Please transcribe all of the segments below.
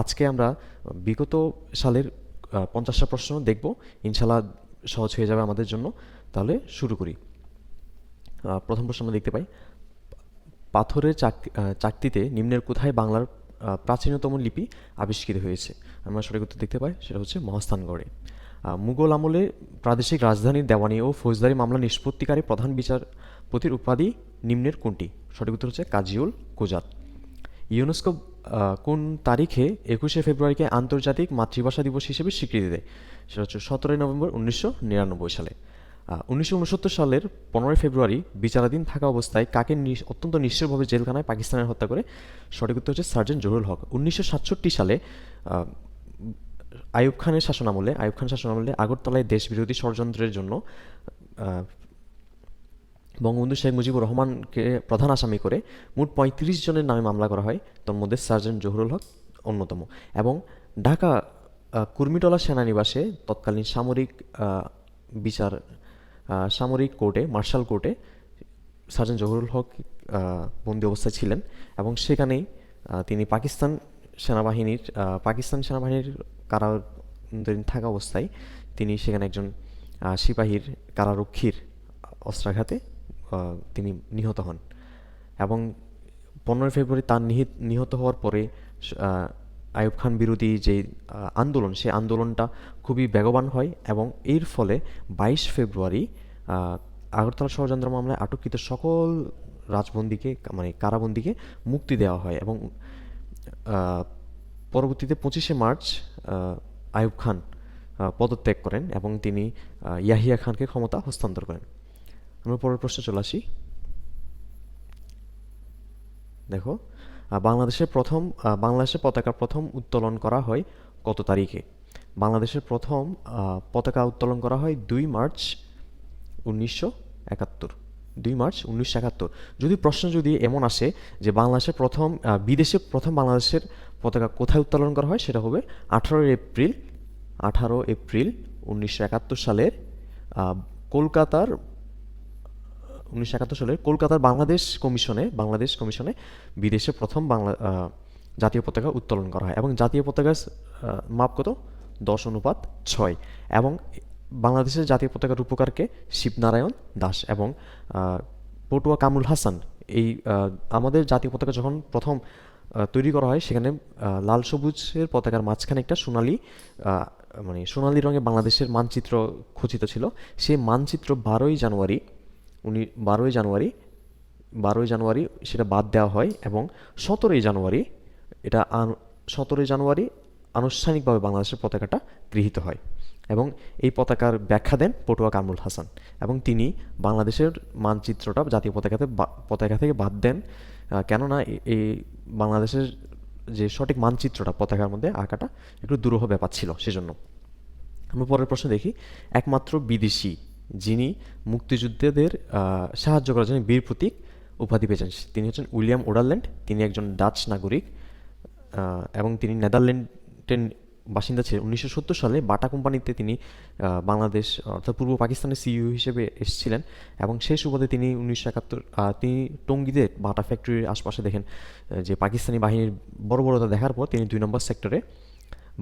আজকে আমরা বিগত সালের পঞ্চাশটা প্রশ্ন দেখব। ইনশাল্লাহ সহজ হয়ে যাবে আমাদের জন্য। তাহলে শুরু করি। প্রথম প্রশ্ন আমরা দেখতে পাই, পাথরের চাকতিতে নিম্নের কোথায় বাংলার প্রাচীনতম লিপি আবিষ্কৃত হয়েছে? আমরা সঠিক উত্তর দেখতে পাই, সেটা হচ্ছে মহাস্থানগড়ে। মুঘল আমলে প্রাদেশিক রাজধানীর দেওয়ানি ও ফৌজদারি মামলা নিষ্পত্তিকারী প্রধান বিচারপতির উপাধি নিম্নের কোনটি? সঠিক উত্তর হচ্ছে কাজিউল কোজাত। ইউনেস্কো কোন তারিখে একুশে ফেব্রুয়ারিকে আন্তর্জাতিক মাতৃভাষা দিবস হিসেবে স্বীকৃতি দেয়? সেটা হচ্ছে সতেরোই নভেম্বর উনিশশো নিরানব্বই সালে। উনিশশো উনসত্তর সালের পনেরোই ফেব্রুয়ারি বিচারাধীন থাকা অবস্থায় কাকে অত্যন্ত নিশ্চয়ভাবে জেলখানায় পাকিস্তানের হত্যা করে? সঠিক উত্তর হচ্ছে সার্জেন্ট জহুরুল হক। উনিশশো সাতষট্টি সালে আহ, আইয়ুব খানের শাসনামলে আইয়ুব খান শাসনামলে আগরতলায় দেশবিরোধী ষড়যন্ত্রের জন্য বঙ্গবন্ধু শেখ মুজিবুর রহমানকে প্রধান আসামি করে মোট পঁয়ত্রিশ জনের নামে মামলা করা হয়। তোর মধ্যে সার্জেন্ট জহুরুল হক অন্যতম এবং ঢাকা কুর্মিটলা সেনানিবাসে তৎকালীন সামরিক বিচার সামরিক কোর্টে, মার্শাল কোর্টে সার্জেন্ট জহুরুল হক বন্দি অবস্থায় ছিলেন এবং সেখানেই তিনি পাকিস্তান সেনাবাহিনীর পাকিস্তান সেনাবাহিনীর কারাধীন থাকা অবস্থায় তিনি সেখানে একজন সিপাহীর, কারারক্ষীর অস্ত্রাঘাতে তিনি নিহত হন। এবং পনেরোই ফেব্রুয়ারি তার নিহিত নিহত হওয়ার পরে আহ, আইয়ুব খান বিরোধী যে আন্দোলন সেই আন্দোলনটা খুবই বেগবান হয় এবং এর ফলে বাইশ ফেব্রুয়ারি আগরতলা ষড়যন্ত্র মামলায় আটককৃত সকল রাজবন্দীকে মানে কারাবন্দীকে মুক্তি দেওয়া হয় এবং পরবর্তীতে পঁচিশে মার্চ আহ, আইয়ুব খান পদত্যাগ করেন এবং তিনি ইয়াহিয়া খানকে ক্ষমতা হস্তান্তর করেন। আমরা পরের প্রশ্নে চলে আসি। দেখো বাংলাদেশের প্রথম বাংলাদেশের পতাকা প্রথম উত্তোলন করা হয় কত তারিখে? বাংলাদেশের প্রথম পতাকা উত্তোলন করা হয় দুই মার্চ উনিশশো একাত্তর। দুই মার্চ উনিশশো একাত্তর। যদি প্রশ্ন যদি এমন আসে যে বাংলাদেশের প্রথম বিদেশে প্রথম বাংলাদেশের পতাকা কোথায় উত্তোলন করা হয়, সেটা হবে আঠারোই এপ্রিল, আঠারো এপ্রিল উনিশশো একাত্তর সালের কলকাতার উনিশশো একাত্তর সালের কলকাতার বাংলাদেশ কমিশনে বাংলাদেশ কমিশনে বিদেশে প্রথম বাংলা জাতীয় পতাকা উত্তোলন করা হয়। এবং জাতীয় পতাকার মাপ কত? দশ অনুপাত ছয়। এবং বাংলাদেশের জাতীয় পতাকার রূপকারকে শিবনারায়ণ দাস এবং পটুয়া কামরুল হাসান। এই আমাদের জাতীয় পতাকা যখন প্রথম তৈরি করা হয়, সেখানে লাল সবুজের পতাকার মাঝখানে একটা সোনালি মানে সোনালি রঙে বাংলাদেশের মানচিত্র খচিত ছিল। সেই মানচিত্র বারোই জানুয়ারি উনি বারোই জানুয়ারি বারোই জানুয়ারি সেটা বাদ দেওয়া হয় এবং সতেরোই জানুয়ারি এটা সতেরোই জানুয়ারি আনুষ্ঠানিকভাবে বাংলাদেশের পতাকাটা গৃহীত হয় এবং এই পতাকার ব্যাখ্যা দেন পটুয়া কামরুল হাসান এবং তিনি বাংলাদেশের মানচিত্রটা জাতীয় পতাকাতে পতাকা থেকে বাদ দেন কেননা এই বাংলাদেশের যে সঠিক মানচিত্রটা পতাকার মধ্যে আঁকাটা একটু দুরূহ ব্যাপার ছিল সেজন্য। আমরা পরের প্রশ্ন দেখি, একমাত্র বিদেশি যিনি মুক্তিযুদ্ধদের সাহায্য করার জন্য বীর প্রতীক উপাধি পেয়েছেন। তিনি হচ্ছেন উইলিয়াম ওডারল্যান্ড। তিনি একজন ডাচ নাগরিক এবং তিনি নেদারল্যান্ডের বাসিন্দা ছিলেন। উনিশশো সত্তর সালে বাটা কোম্পানিতে তিনি বাংলাদেশ, অর্থাৎ পূর্ব পাকিস্তানের সিইও হিসেবে এসেছিলেন এবং সেই সুবাদে তিনি উনিশশো একাত্তর তিনি টঙ্গীতে বাটা ফ্যাক্টরির আশপাশে দেখেন যে পাকিস্তানি বাহিনীর বড়বড়তা দেখার পর তিনি দুই নম্বর সেক্টরে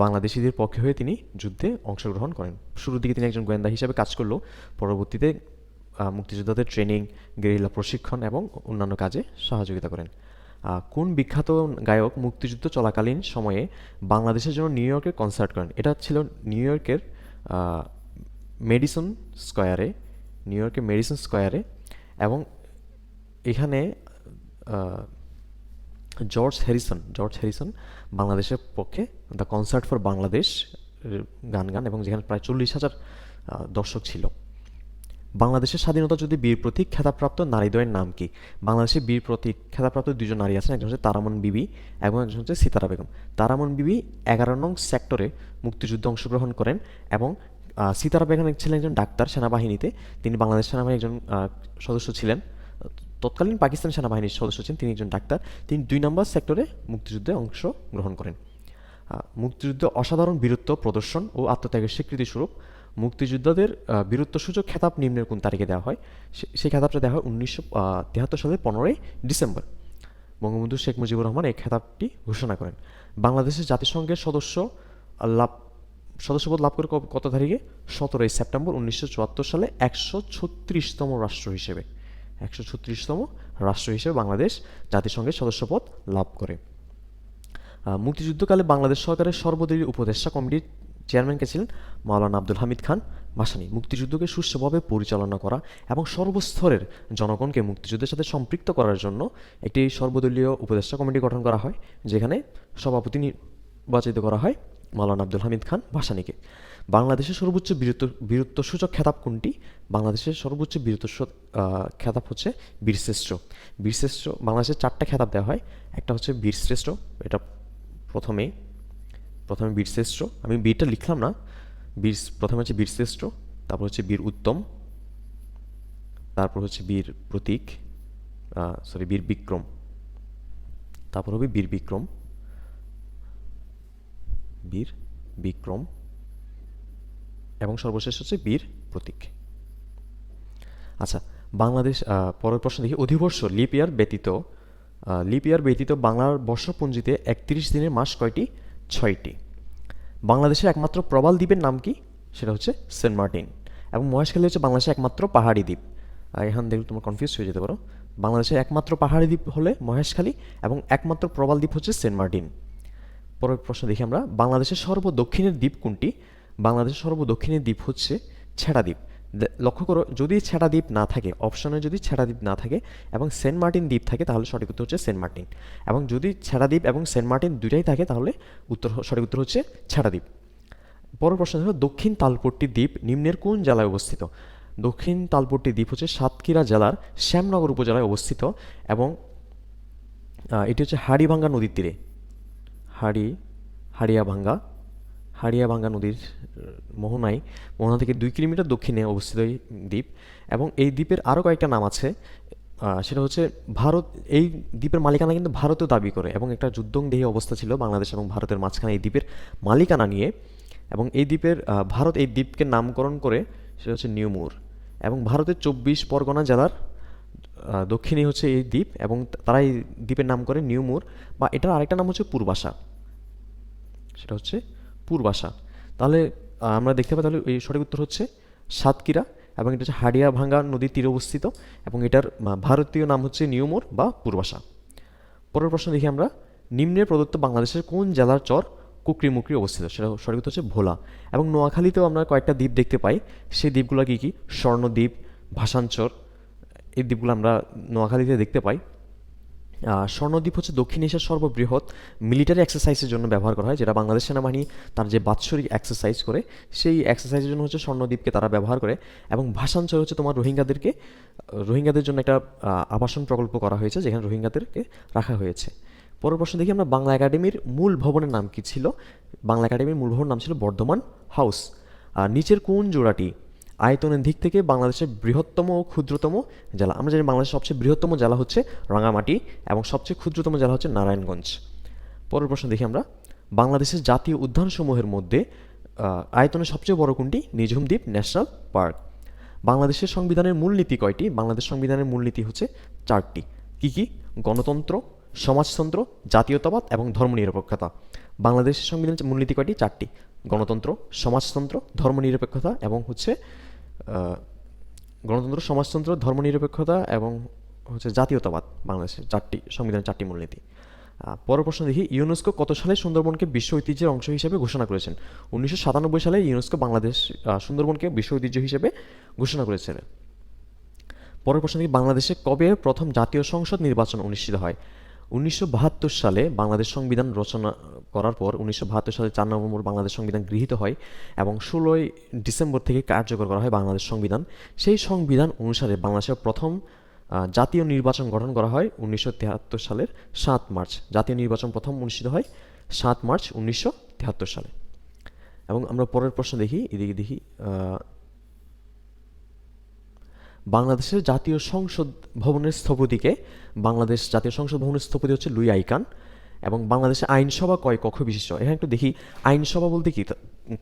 বাংলাদেশিদের পক্ষে হয়ে তিনি যুদ্ধে অংশগ্রহণ করেন। শুরুর দিকে তিনি একজন গোয়েন্দা হিসেবে কাজ করলেও পরবর্তীতে মুক্তিযোদ্ধাদের ট্রেনিং, গেরিলা প্রশিক্ষণ এবং অন্যান্য কাজে সহযোগিতা করেন। কোন বিখ্যাত গায়ক মুক্তিযুদ্ধ চলাকালীন সময়ে বাংলাদেশের জন্য নিউ ইয়র্কে কনসার্ট করেন? এটা ছিল নিউ ইয়র্কের মেডিসন স্কোয়ারে, নিউ ইয়র্কের মেডিসন স্কোয়ারে এবং এখানে জর্জ হ্যারিসন জর্জ হ্যারিসন বাংলাদেশের পক্ষে দ্য কনসার্ট ফর বাংলাদেশ গান গান এবং যেখানে প্রায় চল্লিশ হাজার দর্শক ছিল। বাংলাদেশের স্বাধীনতা যদি বীর প্রতীক খেতাবপ্রাপ্ত নারীদ্বয়ের নাম কি? বাংলাদেশের বীর প্রতীক খেতাবপ্রাপ্ত দুজন নারী আছেন, একজন হচ্ছে তারামন বিবি এবং একজন হচ্ছে সিতারা বেগম। তারামন বিবি এগারো নং সেক্টরে মুক্তিযুদ্ধে অংশগ্রহণ করেন এবং সিতারা বেগম ছিলেন একজন ডাক্তার সেনাবাহিনীতে। তিনি বাংলাদেশ সেনাবাহিনীর একজন সদস্য ছিলেন। তৎকালীন পাকিস্তান সেনাবাহিনীর সদস্য ছিলেন তিনি একজন ডাক্তার। তিনি দুই নম্বর সেক্টরে মুক্তিযুদ্ধে অংশগ্রহণ করেন। আহ, মুক্তিযুদ্ধে অসাধারণ বীরত্ব প্রদর্শন ও আত্মত্যাগের স্বীকৃতিস্বরূপ মুক্তিযোদ্ধাদের বীরত্বসূচক খেতাব নিম্নের কোন তারিখে দেওয়া হয়? সেই খেতাবটা দেওয়া হয় উনিশশো তেহাত্তর সালের পনেরোই ডিসেম্বর। বঙ্গবন্ধু শেখ মুজিবুর রহমান এই খেতাবটি ঘোষণা করেন। বাংলাদেশের জাতিসংঘের সদস্য লাভ সদস্যপদ লাভ করে কত তারিখে? সতেরোই সেপ্টেম্বর উনিশশো চুয়াত্তর সালে একশো ছত্রিশতম রাষ্ট্র হিসেবে। একশো ছত্রিশতম রাষ্ট্র হিসেবে বাংলাদেশ জাতিসংঘের সদস্যপদ লাভ করে। মুক্তিযুদ্ধকালে বাংলাদেশ সরকারের সর্বদলীয় উপদেষ্টা কমিটির চেয়ারম্যানকে ছিলেন মাওলানা আব্দুল হামিদ খান। ভাসানী মুক্তিযুদ্ধকে সুষ্ঠুভাবে পরিচালনা করা এবং সর্বস্তরের জনগণকে মুক্তিযুদ্ধের সাথে সম্পৃক্ত করার জন্য একটি সর্বদলীয় উপদেষ্টা কমিটি গঠন করা হয়, যেখানে সভাপতি নির্বাচিত করা হয় মাওলানা আব্দুল হামিদ খান ভাসানীকে বাংলাদেশের সর্বোচ্চ বীরত্ব, বীরত্বসূচক খেতাব কোনটি? বাংলাদেশের সর্বোচ্চ বীরত্ব খেতাব হচ্ছে বীরশ্রেষ্ঠ। বীরশ্রেষ্ঠ বাংলাদেশের চারটা খেতাব দেওয়া হয়। একটা হচ্ছে বীরশ্রেষ্ঠ, এটা প্রথমে প্রথমে বীরশ্রেষ্ঠ। আমি বীরটা লিখলাম না। বীর, প্রথমে হচ্ছে বীরশ্রেষ্ঠ, তারপর হচ্ছে বীর উত্তম, তারপর হচ্ছে বীর প্রতীক সরি বীর বিক্রম, তারপর হবে বীর বিক্রম বীর বিক্রম। এবং সর্বশেষ হচ্ছে বীর প্রতীক। আচ্ছা বাংলাদেশ পরের প্রশ্ন দেখি। অধিবর্ষ লিপ ইয়ার ব্যতীত লিপ ইয়ার ব্যতীত বাংলার বর্ষপঞ্জিতে একত্রিশ দিনের মাস কয়টি? ছয়টি। বাংলাদেশের একমাত্র প্রবাল দ্বীপের নাম কি? সেটা হচ্ছে সেন্ট মার্টিন। এবং মহেশখালী হচ্ছে বাংলাদেশের একমাত্র পাহাড়ি দ্বীপ। এখান দেখলে তোমার কনফিউজ হয়ে যেতে পারো। বাংলাদেশের একমাত্র পাহাড়ি দ্বীপ হলে মহেশখালী এবং একমাত্র প্রবাল দ্বীপ হচ্ছে সেন্ট মার্টিন। পরের প্রশ্ন দেখি আমরা। বাংলাদেশের সর্বদক্ষিণের দ্বীপ কোনটি? বাংলাদেশের সর্বদক্ষিণের দ্বীপ হচ্ছে ছেড়া দ্বীপ। লক্ষ্য করো, যদি ছেড়া দ্বীপ না থাকে অপশনে যদি ছেড়া দ্বীপ না থাকে এবং সেন্ট মার্টিন দ্বীপ থাকে, তাহলে সঠিক উত্তর হচ্ছে সেন্ট মার্টিন। এবং যদি ছেড়া দ্বীপ এবং সেন্ট মার্টিন দুটাই থাকে, তাহলে উত্তর, সঠিক উত্তর হচ্ছে ছেড়া দ্বীপ। পরের প্রশ্ন হলো, দক্ষিণ তালপট্টি দ্বীপ নিম্নের কোন জেলায় অবস্থিত? দক্ষিণ তালপট্টি দ্বীপ হচ্ছে সাতক্ষীরা জেলার শ্যামনগর উপজেলায় অবস্থিত এবং এটি হচ্ছে হাড়িভাঙ্গা নদীর তীরে। হাড়ি, হাড়িয়াভাঙ্গা হাড়িয়াভাঙ্গা নদীর মোহনায়, মোহনা থেকে দুই কিলোমিটার দক্ষিণে অবস্থিত এই দ্বীপ এবং এই দ্বীপের আরও কয়েকটা নাম আছে। সেটা হচ্ছে ভারত, এই দ্বীপের মালিকানা কিন্তু ভারতও দাবি করে এবং একটা যুদ্ধংদেহী অবস্থা ছিল বাংলাদেশ এবং ভারতের মাঝখানে এই দ্বীপের মালিকানা নিয়ে এবং এই দ্বীপের ভারত এই দ্বীপকে নামকরণ করে সেটা হচ্ছে নিউমুর এবং ভারতের চব্বিশ পরগনা জেলার দক্ষিণে হচ্ছে এই দ্বীপ এবং তারা এই দ্বীপের নাম করে নিউমুর বা এটার আরেকটা নাম হচ্ছে পূর্বাশা। সেটা হচ্ছে পূর্বাশা তাহলে আমরা দেখতে পাই তাহলে এই সঠিক উত্তর হচ্ছে সাতকিরা এবং এটা হচ্ছে হাড়িয়া ভাঙ্গা নদীর তীরে অবস্থিত এবং এটার ভারতীয় নাম হচ্ছে নিউমোর বা পূর্বাশা পরের প্রশ্ন দেখি আমরা, নিম্নে প্রদত্ত বাংলাদেশের কোন জেলার চর কুকরি মুকরি অবস্থিত? সেটা সঠিক হচ্ছে ভোলা। এবং নোয়াখালীতেও আমরা কয়েকটা দ্বীপ দেখতে পাই। সেই দ্বীপগুলো কি কি? স্বর্ণদ্বীপ, ভাসানচর, এই দ্বীপগুলো আমরা নোয়াখালীতে দেখতে পাই। স্বর্ণদ্বীপ হচ্ছে দক্ষিণ এশিয়ার সর্ববৃহৎ মিলিটারি এক্সারসাইজের জন্য ব্যবহার করা হয়, যেটা বাংলাদেশ সেনাবাহিনী তার যে বাৎসরিক এক্সারসাইজ করে, সেই এক্সারসাইজের জন্য হচ্ছে স্বর্ণদ্বীপকে তারা ব্যবহার করে এবং ভাষাঞ্চল হচ্ছে তোমার রোহিঙ্গাদেরকে, রোহিঙ্গাদের জন্য একটা আবাসন প্রকল্প করা হয়েছে, যেখানে রোহিঙ্গাদেরকে রাখা হয়েছে। পরের প্রশ্ন দেখি আমরা বাংলা একাডেমির মূল ভবনের নাম কি ছিল? বাংলা একাডেমির মূল ভবনের নাম ছিল বর্ধমান হাউস। আর নিচের কোন জোড়াটি আয়তনের দিক থেকে বাংলাদেশের বৃহত্তম ও ক্ষুদ্রতম জেলা। আমরা জানি বাংলাদেশের সবচেয়ে বৃহত্তম জেলা হচ্ছে রাঙামাটি এবং সবচেয়ে ক্ষুদ্রতম জেলা হচ্ছে নারায়ণগঞ্জ। পরের প্রশ্ন দেখি আমরা। বাংলাদেশের জাতীয় উদ্যানসমূহের মধ্যে আয়তনের সবচেয়ে বড় কোনটি? Nijhum Dwip national park. বাংলাদেশের সংবিধানের মূলনীতি কয়টি? বাংলাদেশ সংবিধানের মূলনীতি হচ্ছে চারটি। কি কি? গণতন্ত্র, সমাজতন্ত্র, জাতীয়তাবাদ এবং ধর্মনিরপেক্ষতা। বাংলাদেশের সংবিধানের মূলনীতি কয়টি? চারটি। গণতন্ত্র, সমাজতন্ত্র, ধর্মনিরপেক্ষতা এবং হচ্ছে গণতন্ত্র, সমাজতন্ত্র, ধর্মনিরপেক্ষতা এবং হচ্ছে জাতীয়তাবাদ বাংলাদেশের চারটি, সংবিধানের চারটি মূলনীতি। পরের প্রশ্ন দেখি, ইউনেস্কো কত সালে সুন্দরবনকে বিশ্ব ঐতিহ্যের অংশ হিসেবে ঘোষণা করেছেন? উনিশশো সাতানব্বই সালে ইউনেস্কো বাংলাদেশ সুন্দরবনকে বিশ্ব ঐতিহ্য হিসেবে ঘোষণা করেছিলেন। পরের প্রশ্ন দেখি, বাংলাদেশে কবে প্রথম জাতীয় সংসদ নির্বাচন অনুষ্ঠিত হয়? উনিশশো বাহাত্তর সালে বাংলাদেশ সংবিধান রচনা করার পর উনিশশো বাহাত্তর সালে চার নভেম্বর বাংলাদেশ সংবিধান গৃহীত হয় এবং ষোলোই ডিসেম্বর থেকে কার্যকর করা হয় বাংলাদেশ সংবিধান। সেই সংবিধান অনুসারে বাংলাদেশের প্রথম জাতীয় নির্বাচন গঠন করা হয় উনিশশো সালের সাত মার্চ। জাতীয় নির্বাচন প্রথম অনুষ্ঠিত হয় সাত মার্চ উনিশশো সালে। এবং আমরা পরের প্রশ্ন দেখি, এদিকে দেখি বাংলাদেশের জাতীয় সংসদ ভবনের স্থপতিকে বাংলাদেশ জাতীয় সংসদ ভবনের স্থপতি হচ্ছে লুই আইকান এবং বাংলাদেশে আইনসভা কয় কক্ষ বিশিষ্ট এখানে একটু দেখি আইনসভা বলতে কি?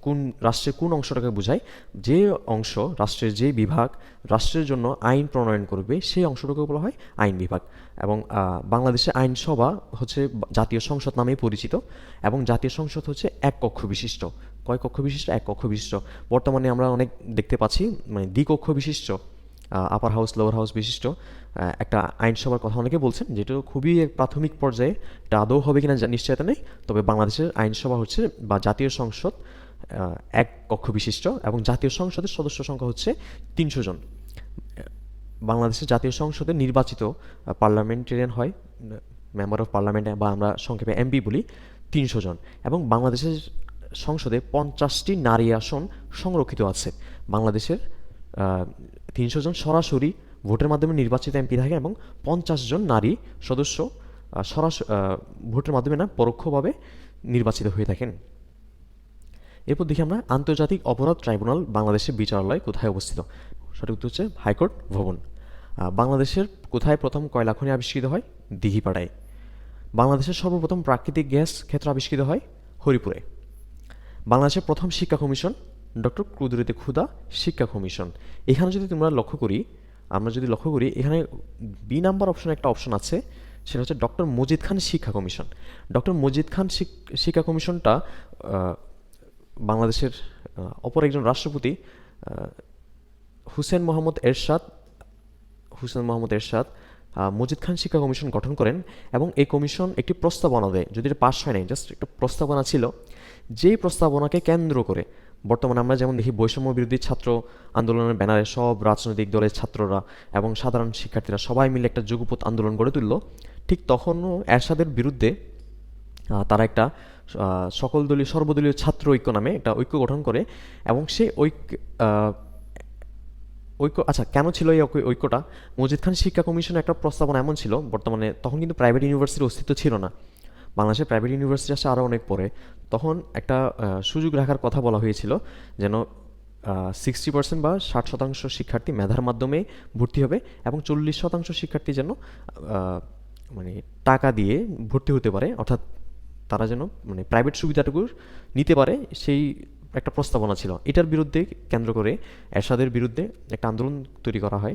কোন রাষ্ট্রের কোন অংশটাকে বোঝায়? যে অংশ রাষ্ট্রের যে বিভাগ রাষ্ট্রের জন্য আইন প্রণয়ন করবে সেই অংশটাকে বলা হয় আইন বিভাগ। এবং আহ, বাংলাদেশে আইনসভা হচ্ছে জাতীয় সংসদ নামেই পরিচিত এবং জাতীয় সংসদ হচ্ছে এক কক্ষ বিশিষ্ট কয় কক্ষ বিশিষ্ট এক কক্ষ বিশিষ্ট বর্তমানে আমরা অনেক দেখতে পাচ্ছি মানে দ্বিকক্ষ বিশিষ্ট আপার হাউস লোয়ার হাউস বিশিষ্ট একটা আইনসভার কথা অনেকে বলছেন, যেটা খুবই প্রাথমিক পর্যায়ে, এটা আদৌ হবে কিনা নিশ্চয়তা নেই, তবে বাংলাদেশের আইনসভা হচ্ছে বা জাতীয় সংসদ এক কক্ষ বিশিষ্ট এবং জাতীয় সংসদের সদস্য সংখ্যা হচ্ছে তিনশো জন। বাংলাদেশের জাতীয় সংসদে নির্বাচিত পার্লামেন্টেরিয়ান হয়, মেম্বার অফ পার্লামেন্ট বা আমরা সংক্ষেপে এমপি বলি, তিনশো জন এবং বাংলাদেশের সংসদে পঞ্চাশটি নারী আসন সংরক্ষিত আছে। বাংলাদেশের তিনশো জন সরাসরি ভোটের মাধ্যমে নির্বাচিত এমপি থাকে এবং পঞ্চাশ জন নারী সদস্য সরাসরি ভোটের মাধ্যমে না, পরোক্ষভাবে নির্বাচিত হয়ে থাকেন। এরপর দেখি আমরা আন্তর্জাতিক অপরাধ ট্রাইব্যুনাল বাংলাদেশের বিচারালয় কোথায় অবস্থিত? সঠিক উত্তর হচ্ছে হাইকোর্ট ভবন। বাংলাদেশের কোথায় প্রথম কয়লা খনি আবিষ্কৃত হয়? দিঘিপাড়ায়। বাংলাদেশের সর্বপ্রথম প্রাকৃতিক গ্যাস ক্ষেত্র আবিষ্কৃত হয় হরিপুরে। বাংলাদেশের প্রথম শিক্ষা কমিশন ডক্টর কুদরতে ক্ষুদা শিক্ষা কমিশন। এখানে যদি তোমরা লক্ষ্য করি, আমরা যদি লক্ষ্য করি, এখানে বি নাম্বার অপশনে একটা অপশন আছে, সেটা হচ্ছে ডক্টর মজিদ খান শিক্ষা কমিশন। ডক্টর মজিদ খান শিক- শিক্ষা কমিশনটা বাংলাদেশের অপর একজন রাষ্ট্রপতি হুসেন মোহাম্মদ এরশাদ, হুসেন মোহাম্মদ এরশাদ মজিদ খান শিক্ষা কমিশন গঠন করেন এবং এই কমিশন একটি প্রস্তাবনা দেয়। যদি এটা পাস হয় নাই জাস্ট একটা প্রস্তাবনা ছিল, যেই প্রস্তাবনাকে কেন্দ্র করে বর্তমানে আমরা যেমন দেখি বৈষম্য বিরোধী ছাত্র আন্দোলনের ব্যানারে সব রাজনৈতিক দলের ছাত্ররা এবং সাধারণ শিক্ষার্থীরা সবাই মিলে একটা যুগপথ আন্দোলন গড়ে তুলল। ঠিক তখনও এরশাদের বিরুদ্ধে তারা একটা সকল দলীয় সর্বদলীয় ছাত্র ঐক্য নামে একটা ঐক্য গঠন করে এবং সে ঐক্য ঐক্য আচ্ছা কেন ছিল এই ঐক্য- ঐক্যটা? মজিদ খান শিক্ষা কমিশনের একটা প্রস্তাবনা এমন ছিল, বর্তমানে তখন কিন্তু প্রাইভেট ইউনিভার্সিটির অস্তিত্ব ছিল না। বাংলাদেশে প্রাইভেট ইউনিভার্সিটি আসে আরও অনেক পরে, তখন একটা সুযোগ রাখার কথা বলা হয়েছিল যেন সিক্সটি পার্সেন্ট বা ষাট শতাংশ শিক্ষার্থী মেধার মাধ্যমে ভর্তি হবে এবং চল্লিশ শতাংশ শিক্ষার্থী যেন মানে টাকা দিয়ে ভর্তি হতে পারে, অর্থাৎ তারা যেন মানে প্রাইভেট সুবিধাটুকু নিতে পারে, সেই একটা প্রস্তাবনা ছিল। এটার বিরুদ্ধে কেন্দ্র করে এরশাদের বিরুদ্ধে একটা আন্দোলন তৈরি করা হয়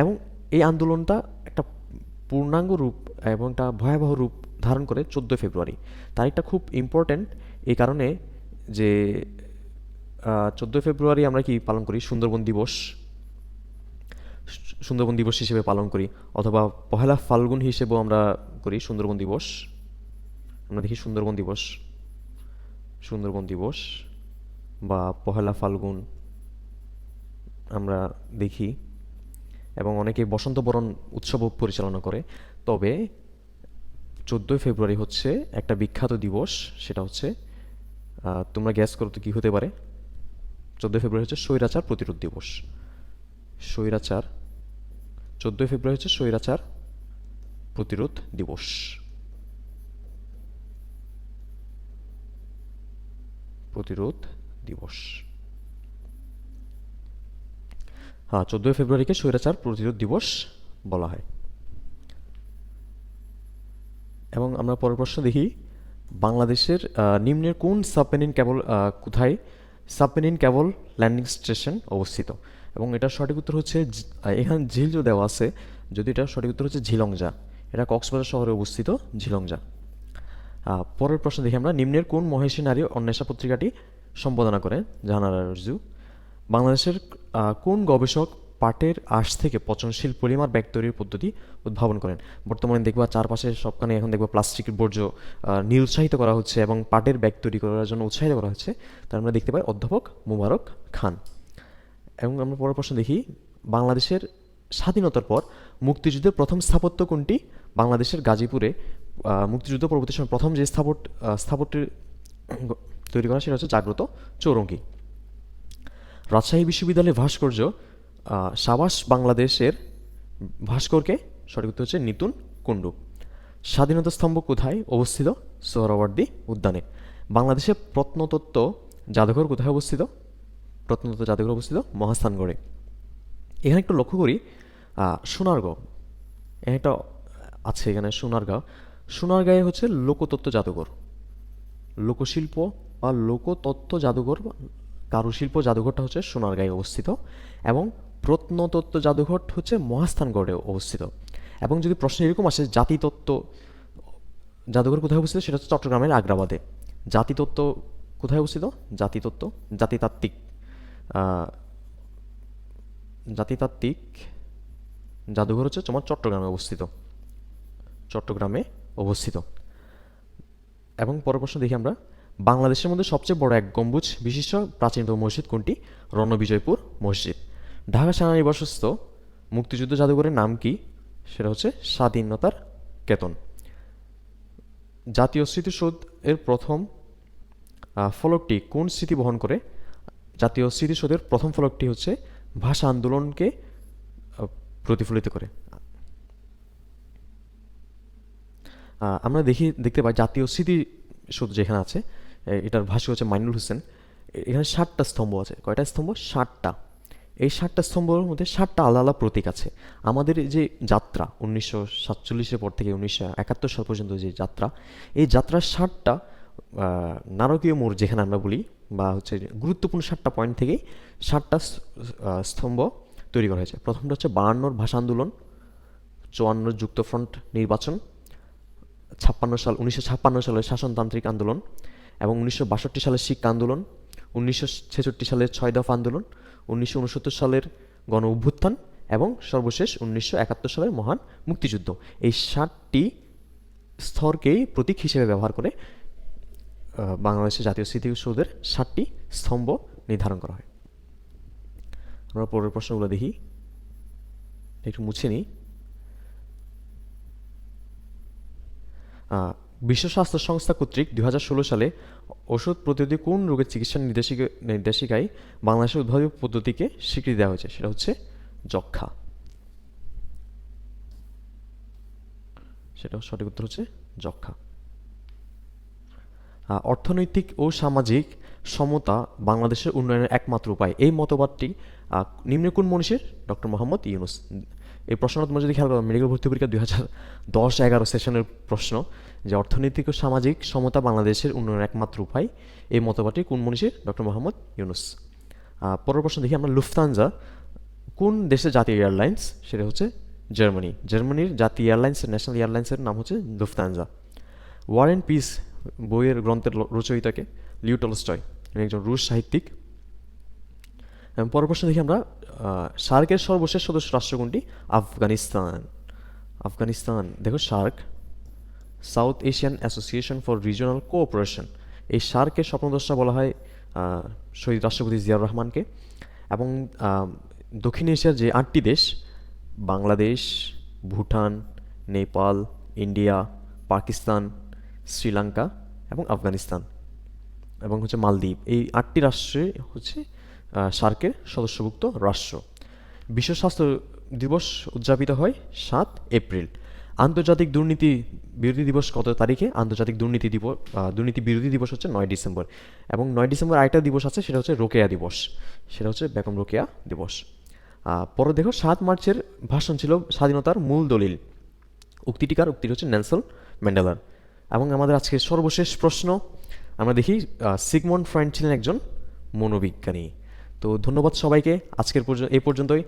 এবং এই আন্দোলনটা একটা পূর্ণাঙ্গ রূপ এবং একটা ভয়াবহ রূপ ধারণ করে চোদ্দোই ফেব্রুয়ারি। তারিখটা খুব ইম্পর্ট্যান্ট এই কারণে যে চোদ্দোই ফেব্রুয়ারি আমরা কি পালন করি? সুন্দরবন দিবস। সুন্দরবন দিবস হিসেবে পালন করি। অথবা পহেলা ফাল্গুন হিসেবেও আমরা করি সুন্দরবন দিবস। আমরা দেখি সুন্দরবন দিবস। সুন্দরবন দিবস বা পহেলা ফাল্গুন আমরা দেখি। এবং অনেকে বসন্ত বরণ উৎসবও পরিচালনা করে। তবে চোদ্দোই ফেব্রুয়ারি হচ্ছে একটা বিখ্যাত দিবস, সেটা হচ্ছে তোমরা গ্যাস করো তো কী হতে পারে? চোদ্দোই ফেব্রুয়ারি হচ্ছে স্বৈরাচার প্রতিরোধ দিবস। স্বৈরাচার, চোদ্দোই ফেব্রুয়ারি হচ্ছে স্বৈরাচার প্রতিরোধ দিবস। প্রতিরোধ দিবস। হ্যাঁ চোদ্দোই ফেব্রুয়ারিকে স্বৈরাচার প্রতিরোধ দিবস বলা হয়। এবং আমরা পরের প্রশ্ন দেখি বাংলাদেশের নিম্নের কোন সাবমেরিন কেবল কোথায়? সাবমেরিন কেবল ল্যান্ডিং স্টেশন অবস্থিত। এবং এটার সঠিক উত্তর হচ্ছে ঝি- ঝিল এখানে ঝিলজো দেওয়া আছে। যদি এটার সঠিক উত্তর হচ্ছে ঝিলংজা এটা কক্সবাজার শহরে অবস্থিত ঝিলংজা পরের প্রশ্ন দেখি আমরা, নিম্নের কোন মহেশী নারী অন্বেষা পত্রিকাটি সম্পাদনা করেন জাহানারা রজু বাংলাদেশের কোন গবেষক পাটের আঁশ থেকে পচনশীল পলিমার ব্যাগ তৈরির পদ্ধতি উদ্ভাবন করেন। বর্তমানে দেখবা চারপাশে সবখানে এখন দেখবা প্লাস্টিকের বর্জ্য নিরুৎসাহিত করা হচ্ছে এবং পাটের ব্যাগ তৈরি করার জন্য উৎসাহিত করা হচ্ছে। তার আমরা দেখতে পাই অধ্যাপক মুবারক খান। এবং আমরা পরের প্রশ্ন দেখি, বাংলাদেশের স্বাধীনতার পর মুক্তিযুদ্ধের প্রথম স্থাপত্য কোনটি? বাংলাদেশের গাজীপুরে মুক্তিযুদ্ধ পরবর্তী সময় প্রথম যে স্থাপট স্থাপত্যের তৈরি করা সেটা হচ্ছে জাগ্রত চৌরঙ্গি। রাজশাহী বিশ্ববিদ্যালয়ের ভাস্কর্য সাবাস বাংলাদেশের ভাস্করকে, সঠিক উত্তর হচ্ছে নিতুন কুণ্ডু। স্বাধীনতা স্তম্ভ কোথায় অবস্থিত? সোহরাওয়ার্দী উদ্যানে। বাংলাদেশের প্রত্নতত্ত্ব জাদুঘর কোথায় অবস্থিত? প্রত্নতত্ত্ব জাদুঘর অবস্থিত মহাস্থানগড়ে। এখানে একটু লক্ষ্য করি সোনারগাঁও। একটা আছে এখানে সোনারগাঁও। সোনারগাঁয়ে হচ্ছে লোকতত্ত্ব জাদুঘর। লোকশিল্প বা লোকতত্ত্ব জাদুঘর কারুশিল্প জাদুঘরটা হচ্ছে সোনারগাঁয়ে অবস্থিত এবং প্রত্নতত্ত্ব জাদুঘর হচ্ছে মহাস্থানগড়ে অবস্থিত। এবং যদি প্রশ্ন এরকম আসে, জাতিতত্ত্ব জাদুঘর কোথায় অবস্থিত? সেটা হচ্ছে চট্টগ্রামের আগ্রাবাদে। জাতিতত্ত্ব কোথায় অবস্থিত? জাতিতত্ত্ব, জাতিতাত্ত্বিক জাতিতাত্ত্বিক জাদুঘর হচ্ছে তোমার চট্টগ্রামে অবস্থিত। চট্টগ্রামে অবস্থিত। এবং পরের প্রশ্ন দেখি আমরা। বাংলাদেশের মধ্যে সবচেয়ে বড় এক গম্বুজ বিশিষ্ট প্রাচীনতম মসজিদ কোনটি? রণবিজয়পুর মসজিদ। ঢাকা সেনানিবাসস্থ মুক্তিযুদ্ধ জাদুঘরের নাম কি? সেটা হচ্ছে স্বাধীনতার কেতন। জাতীয় স্মৃতিসৌধ এর প্রথম ফলকটি কোন স্মৃতি বহন করে? জাতীয় স্মৃতিসৌধের প্রথম ফলকটি হচ্ছে ভাষা আন্দোলনকে প্রতিফলিত করে। আমরা দেখি, দেখতে পাই জাতীয় স্মৃতিসৌধ যেখানে আছে এটার ভাষ্য হচ্ছে মাইনুল হোসেন। এখানে ষাটটা স্তম্ভ আছে। কয়টা স্তম্ভ? ষাটটা এই ষাটটা স্তম্ভের মধ্যে ষাটটা আলাদা আলাদা প্রতীক আছে। আমাদের যে যাত্রা, উনিশশো সাতচল্লিশের পর থেকে উনিশশো একাত্তর সাল পর্যন্ত যে যাত্রা, এই যাত্রার ষাটটা নারকীয় মোড় যেখানে আমরা বলি, বা হচ্ছে গুরুত্বপূর্ণ ষাটটা পয়েন্ট থেকেই ষাটটা স্তম্ভ তৈরি করা হয়েছে। প্রথমটা হচ্ছে বায়ান্নর ভাষা আন্দোলন, চুয়ান্ন যুক্তফ্রন্ট নির্বাচন, ছাপ্পান্ন সাল, উনিশশো ছাপ্পান্ন সালের শাসনতান্ত্রিক আন্দোলন এবং উনিশশো বাষট্টি সালের শিক্ষা আন্দোলন, উনিশশো ছেষট্টি সালের ছয় দফা আন্দোলন উনিশশো উনসত্তর সালের গণ অভ্যুত্থান এবং সর্বশেষ উনিশশো একাত্তর সালের মহান মুক্তিযুদ্ধ। এই ষাটটি স্তরকেই প্রতীক হিসেবে ব্যবহার করে বাংলাদেশের জাতীয় স্মৃতিসৌধের ষাটটি স্তম্ভ নির্ধারণ করা হয়। আমরা পরের প্রশ্নগুলো দেখি। একটু মুছে নিই। বিশ্ব স্বাস্থ্য সংস্থা কর্তৃক দুই হাজার ষোলো সালে ওষুধ প্রতিরোধী কোন রোগের চিকিৎসা নির্দেশিকা নির্দেশিকায় বাংলাদেশের উদ্ভাবিত পদ্ধতিকে স্বীকৃতি দেওয়া হয়েছে? সেটা হচ্ছে যক্ষা সেটা সঠিক উত্তর হচ্ছে যক্ষা অর্থনৈতিক ও সামাজিক সমতা বাংলাদেশের উন্নয়নের একমাত্র উপায়। এই মতবাদটি নিম্নে কোন মনীষীর ডক্টর মোহাম্মদ ইউনুস এই প্রশ্নটা তোমরা যদি খেয়াল করো মেডিকেল ভর্তি পরীক্ষা দুই হাজার দশ এগারো সেশনের প্রশ্ন, যে অর্থনৈতিক ও সামাজিক সমতা বাংলাদেশের উন্নয়নের একমাত্র উপায়, এই মতবাদটি কোন মনীষী? ডক্টর মোহাম্মদ ইউনুস। পরের প্রশ্ন দেখি আমরা লুফতানজা কোন দেশের জাতীয় এয়ারলাইন্স সেটা হচ্ছে জার্মানি জার্মানির জাতীয় এয়ারলাইন্স ন্যাশনাল এয়ারলাইন্সের নাম হচ্ছে লুফতানজা ওয়ার অ্যান্ড পিস বইয়ের গ্রন্থের রচয়িতাকে লিউটলস্টয় একজন রুশ সাহিত্যিক। পরের প্রশ্ন দেখি আমরা সার্কের সর্বশেষ সদস্য রাষ্ট্র কোনটি? আফগানিস্তান। আফগানিস্তান, দেখো SAARC South Asian Association for Regional Cooperation. এই সার্কের স্বপ্নদ্রষ্টা বলা হয় শহীদ রাষ্ট্রপতি জিয়াউর রহমানকে। এবং দক্ষিণ এশিয়ার যে আটটি দেশ, বাংলাদেশ, ভুটান, নেপাল, ইন্ডিয়া, পাকিস্তান, শ্রীলঙ্কা এবং আফগানিস্তান এবং হচ্ছে মালদ্বীপ। এই আটটি রাষ্ট্রে হচ্ছে সার্কের সদস্যভুক্ত রাষ্ট্র। বিশ্ব স্বাস্থ্য দিবস উদযাপিত হয় সাত এপ্রিল। আন্তর্জাতিক দুর্নীতি বিরোধী দিবস কত তারিখে? আন্তর্জাতিক দুর্নীতি দিবস দুর্নীতি বিরোধী দিবস হচ্ছে নয় ডিসেম্বর। এবং নয় ডিসেম্বর আরেকটা দিবস আছে, সেটা হচ্ছে রোকেয়া দিবস। সেটা হচ্ছে বেগম রোকেয়া দিবস। পরে দেখো, সাত মার্চের ভাষণ ছিল স্বাধীনতার মূল দলিল। উক্তিটিকার উক্তিটি হচ্ছে নেলসন ম্যান্ডেলার। এবং আমাদের আজকের সর্বশেষ প্রশ্ন, আমরা দেখি সিগমন্ড ফ্রেন্ড ছিলেন একজন মনোবিজ্ঞানী। তো ধন্যবাদ সবাইকে। আজকের পর্যন্ত এই পর্যন্তই।